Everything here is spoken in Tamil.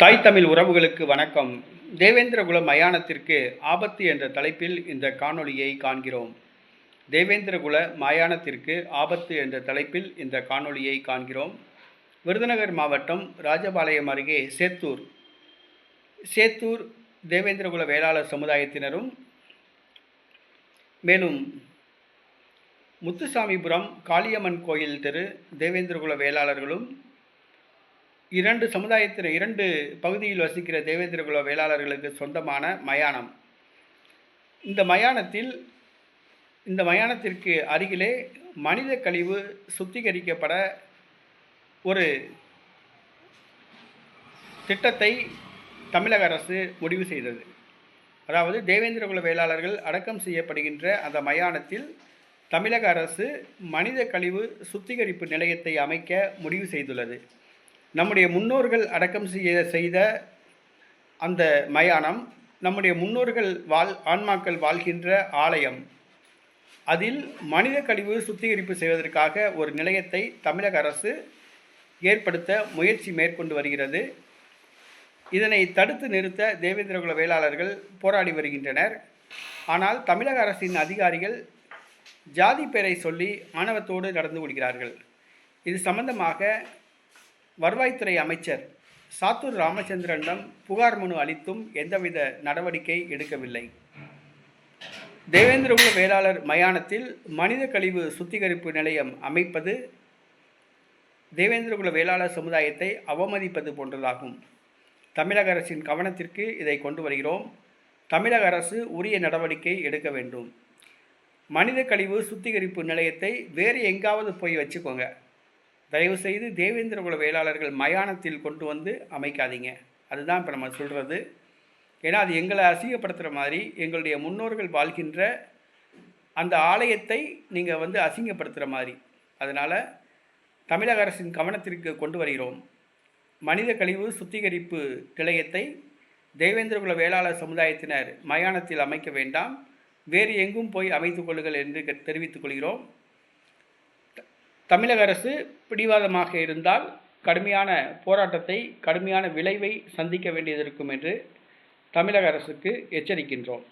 தாய் தமிழ் உறவுகளுக்கு வணக்கம். தேவேந்திரகுல மயானத்திற்கு ஆபத்து என்ற தலைப்பில் இந்த காணொளியை காண்கிறோம். தேவேந்திரகுல மயானத்திற்கு ஆபத்து என்ற தலைப்பில் இந்த காணொளியை காண்கிறோம். விருதுநகர் மாவட்டம் ராஜபாளையம் அருகே சேத்தூர். சேத்தூர் தேவேந்திரகுல வேளாளர் சமுதாயத்தினரும் மேலும் முத்துசாமிபுரம் காளியம்மன் கோயில் தெரு தேவேந்திரகுல வேளாளர்களும் இரண்டு சமுதாயத்தில் இரண்டு பகுதியில் வசிக்கிற தேவேந்திரகுல வேளாளர்களுக்கு சொந்தமான மயானம். இந்த மயானத்தில் இந்த மயானத்திற்கு அருகிலே மனித கழிவு சுத்திகரிக்கப்பட ஒரு திட்டத்தை தமிழக அரசு முடிவு செய்தது. அதாவது தேவேந்திரகுல வேளாளர்கள் அடக்கம் செய்யப்படுகின்ற அந்த மயானத்தில் தமிழக அரசு மனித கழிவு சுத்திகரிப்பு நிலையத்தை அமைக்க முடிவு செய்துள்ளது. நம்முடைய முன்னோர்கள் அடக்கம் செய்ய செய்த அந்த மயானம் நம்முடைய முன்னோர்கள் வாழ் ஆன்மாக்கள் வாழ்கின்ற ஆலயம் அதில் மனித கழிவு சுத்திகரிப்பு செய்வதற்காக ஒரு நிலையத்தை தமிழக அரசு ஏற்படுத்த முயற்சி மேற்கொண்டு வருகிறது. இதனை தடுத்து நிறுத்த தேவேந்திரகுல வேளாளர்கள் போராடி வருகின்றனர். ஆனால் தமிழக அரசின் அதிகாரிகள் ஜாதி பெயரை சொல்லி ஆணவத்தோடு நடந்து கொள்கிறார்கள். இது சம்பந்தமாக வருவாய்த்துறை அமைச்சர் சாத்தூர் ராமச்சந்திரனிடம் புகார் மனு அளித்தும் எந்தவித நடவடிக்கை எடுக்கவில்லை. தேவேந்திரகுல வேளாளர் மயானத்தில் மனித கழிவு சுத்திகரிப்பு நிலையம் அமைப்பது தேவேந்திரகுல வேளாளர் சமுதாயத்தை அவமதிப்பது போன்றதாகும். தமிழக அரசின் கவனத்திற்கு இதை கொண்டு வருகிறோம். தமிழக அரசு உரிய நடவடிக்கை எடுக்க வேண்டும். மனித கழிவு சுத்திகரிப்பு நிலையத்தை வேறு எங்காவது போய் வச்சுக்கோங்க. தயவுசெய்து தேவேந்திரகுல வேளாளர்கள் மயானத்தில் கொண்டு வந்து அமைக்காதீங்க. அதுதான் இப்போ நம்ம சொல்கிறது ஏன்னா அது எங்களை அசிங்கப்படுத்துகிற மாதிரி எங்களுடைய முன்னோர்கள் வாழ்கின்ற அந்த ஆலயத்தை நீங்கள் வந்து அசிங்கப்படுத்துகிற மாதிரி. அதனால் தமிழக அரசின் கவனத்திற்கு கொண்டு வருகிறோம். மனித கழிவு சுத்திகரிப்பு நிலையத்தை தேவேந்திரகுல வேளாளர் சமுதாயத்தினர் மயானத்தில் அமைக்க வேண்டாம். வேறு எங்கும் போய் அமைத்துக் கொள்ளுங்கள் என்று தெரிவித்துக் கொள்கிறோம். தமிழக அரசு பிடிவாதமாக இருந்தால் கடுமையான போராட்டத்தை கடுமையான விளைவை சந்திக்க வேண்டியது இருக்கும் என்று தமிழக அரசுக்கு எச்சரிக்கின்றோம்.